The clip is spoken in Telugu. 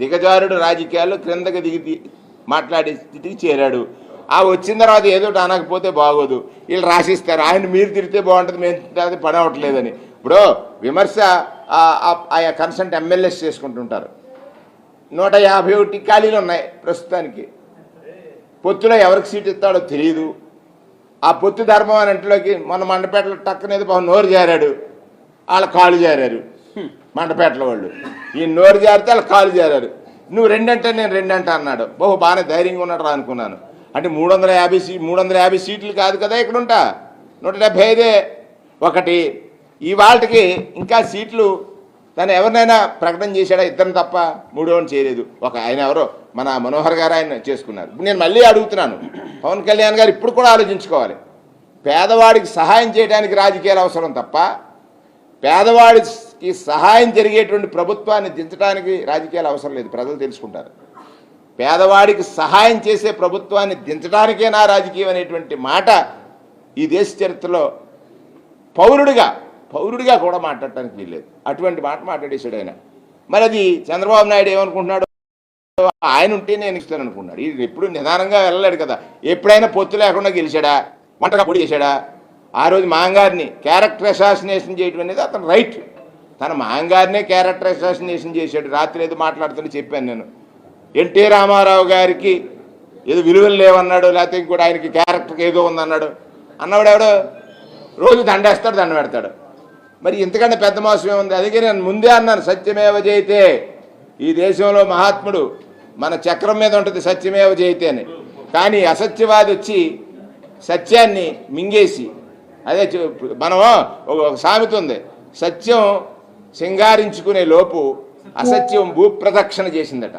దిగజారుడు రాజకీయాల్లో క్రిందకి దిగి మాట్లాడే స్థితికి చేరాడు. ఆ వచ్చిన తర్వాత ఏదో ఒకటి అనకపోతే బాగోదు. వీళ్ళు రాసిస్తారు. ఆయన మీరు తిరిగితే బాగుంటుంది. మేము పని అవ్వట్లేదని. ఇప్పుడు విమర్శ ఆయా కన్సల్ట్ ఎమ్మెల్యేస్ చేసుకుంటుంటారు. నూట యాభై ఒకటి ఖాళీలు ఉన్నాయి ప్రస్తుతానికి. పొత్తులో ఎవరికి సీట్ ఇస్తాడో తెలియదు ఆ పొత్తు ధర్మం అని ఇంట్లోకి మొన్న మండపేటలో టక్కనేది పాపం నోరు జారాడు. వాళ్ళ కాలు జారారు. మండపేటల వాళ్ళు. ఈ నోరు జారితే వాళ్ళ కాలు జారారు. నువ్వు రెండంటే నేను రెండంట అన్నాడు. బహు బాగానే ధైర్యంగా ఉన్నాడు రా అనుకున్నాను. అంటే మూడు వందల యాభై సీ మూడు వందల యాభై సీట్లు కాదు కదా ఇక్కడ ఉంటా నూట డెబ్భై ఐదే. ఒకటి ఇవాళకి ఇంకా సీట్లు తను ఎవరినైనా ప్రకటన చేశాడా? ఇద్దరిని తప్ప మూడోని చేయలేదు. ఒక ఆయన ఎవరో? మన మనోహర్ గారు ఆయన చేసుకున్నారు. నేను మళ్ళీ అడుగుతున్నాను. పవన్ కళ్యాణ్ గారు ఇప్పుడు కూడా ఆలోచించుకోవాలి. పేదవాడికి సహాయం చేయడానికి రాజకీయాలు అవసరం తప్ప పేదవాడి కి సహాయం జరిగేటువంటి ప్రభుత్వాన్ని దించడానికి రాజకీయాలు అవసరం లేదు. ప్రజలు తెలుసుకుంటారు. పేదవాడికి సహాయం చేసే ప్రభుత్వాన్ని దించడానికేనా రాజకీయం అనేటువంటి మాట ఈ దేశ చరిత్రలో పౌరుడిగా పౌరుడిగా కూడా మాట్లాడటానికి వీల్లేదు. అటువంటి మాట మాట్లాడేశాడు ఆయన. మరి అది చంద్రబాబు నాయుడు ఏమనుకుంటున్నాడు? ఆయన ఉంటే నేను ఇస్తాను అనుకున్నాడు. ఇది ఎప్పుడు నిదానంగా వెళ్ళలేడు కదా. ఎప్పుడైనా పొత్తు లేకుండా గెలిచాడా? వంటగా పొడి చేశాడా? ఆ రోజు మాంగారిని క్యారెక్టర్ అసాసినేషన్ చేయడం అనేది అతను రైట్. తన మాంగారినే క్యారెక్టర్ అసాసినేషన్ చేశాడు. రాత్రి ఏదో మాట్లాడుతుంటే చెప్పాను నేను. ఎన్టీ రామారావు గారికి ఏదో విలువలు లేవన్నాడు లేకపోతే ఇంకోటి ఆయనకి క్యారెక్టర్కి ఏదో ఉందన్నాడు. అన్నవాడు ఎవడో? రోజు దండేస్తాడు దండ పెడతాడు. మరి ఇంతకంటే పెద్ద మోసం ఏముంది? అందుకే నేను ముందే అన్నాను సత్యమేవ జయితే. ఈ దేశంలో మహాత్ముడు మన చక్రం మీద ఉంటుంది సత్యమేవ జయితే అని. కానీ అసత్యవాది వచ్చి సత్యాన్ని మింగేసి అదే చె- మనం ఒక సామెత ఉంది. సత్యం సింగారించుకునే లోపు అసత్యం భూప్రదక్షిణ చేసిందట.